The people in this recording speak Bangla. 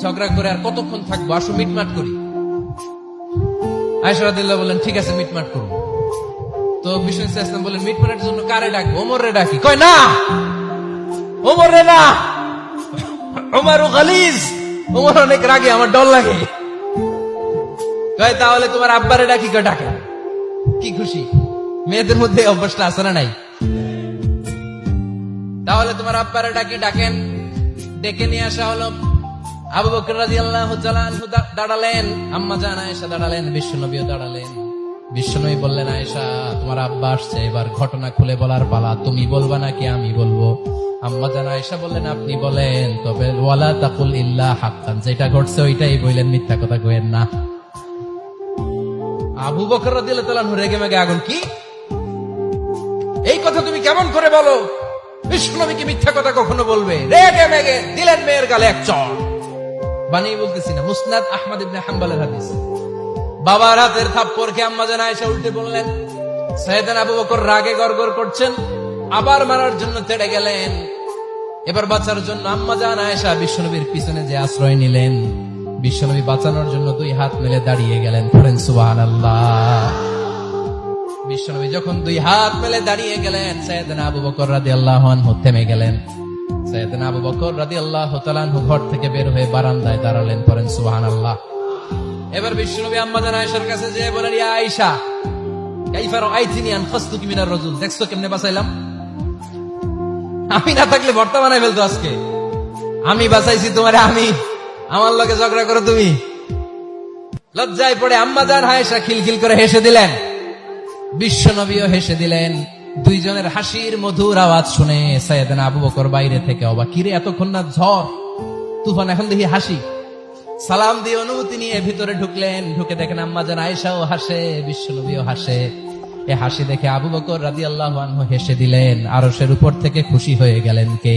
ঝগড়া করে আর কতক্ষণ থাকব? আসো, মিটমাট করি। আয়সা রাদিল্লাহ বললেন, ঠিক আছে, মিটমাট করব। তো বিষ্ণু ইসলাম বললেন, মিটমাটের জন্য কারে ডাকবো? ওমর রে ডাকি। কয়, না! ওমর রে না! ওমর গালিজ! ওমর অনেক রাগে, আমার ডর লাগে। কয়, তাহলে তোমার আব্বারে ডাকি, কয়, ডাকে। কি খুশি? মেয়েদের মধ্যে অভ্যাসটা আছে না নাই? তাহলে তোমার আব্বারে ডাকি, ডাকেন। ডেকে নিয়ে আসা হলো। আবু বকর রাদিয়াল্লাহু তাআলা দাঁড়ালেন, আম্মা জান আয়েশা দাঁড়ালেন, বিশ্বনবীও দাঁড়ালেন। বিশ্বনবী বললেন, আয়েশা, তোমার আব্বা আসছে, এবার ঘটনা খুলে বলার পালা, তুমি বলবা নাকি আমি বলব? আম্মা জান আয়েশা বললেন, আপনি বলেন, তবে ওয়ালা তাকুল ইল্লা হাক্কান, যেটা ঘটছে ওইটাই বললেন মিথ্যা কথা কইেন না। আবু বকর রাদিয়াল্লাহু তাআলা রেগে মেগে আগুন, কি? এই কথা তুমি কেমন করে বলো? বিষ্ণুনবীকে মিথ্যা কথা কখনো বলবে? রেগে মেগে, দিলেন মেয়ের গালে এক চড় বানিয়ে বলতেছি না। মুসনাদ আহমদ ইবনে হাম্বালের হাদিস। বাবার হাতের থাপ্পড় খেয়ে আম্মা জানা এসে উল্টে বললেন সৈয়দান আবু বকর রাগে গড়গড় করছেন, আবার মারার জন্য তেড়ে গেলেন। এবার বাঁচার জন্য আম্মা জান আয়েশা বিশ্বনবীর পিছনে যে আশ্রয় নিলেন, বিশ্বনবী বাঁচানোর জন্য দুই হাত মেলে দাঁড়িয়ে গেলেন। পড়েন সুবহানাল্লাহ। বিশ্বনবী যখন দুই হাত মেলে দাঁড়িয়ে গেলেন, সৈয়দনা আবু বকর রাদি আল্লাহ থেমে গেলেন। আবু বকর রাদি আল্লাহ ঘর থেকে বের হয়ে বারান্দায় দাঁড়ালেন, পড়েন সুবাহান আল্লাহ এবার বিশ্বনবী আম্মাদান আয়েশার কাছে বলেন, ইয়া আয়েশা, কাইফা রাআইতিনি মিনার রাজুল? দেখছ কেমনে বাঁচাইলাম? আমি না থাকলে ভর্তা বানাই ফেলতো আজকে। আমি বাঁচাইছি তোমারে, আমি। আমার লগে ঝগড়া করো তুমি। লজ্জায় পড়ে আম্মাদান আয়েশা খিলখিল করে হেসে দিলেন। বিশ্ব নবীও হেসে দিলেন। দুইজনের হাসির মধুর আওয়াজ শুনে সৈয়দনা আবু বকর বাইরে থেকে অবা কিরে এতক্ষণ না ঝড়? তুফান এখন দেখি হাসি। সালাম দিয়ে অনুমতি নিয়ে ভিতরে ঢুকলেন। ঢুকে দেখেন আম্মা যেন আয়েশাও হাসে, বিশ্বনবীও হাসে। এ হাসি দেখে আবু বকর রাজি আল্লাহ হেসে দিলেন আরসের উপর থেকে খুশি হয়ে গেলেন কে?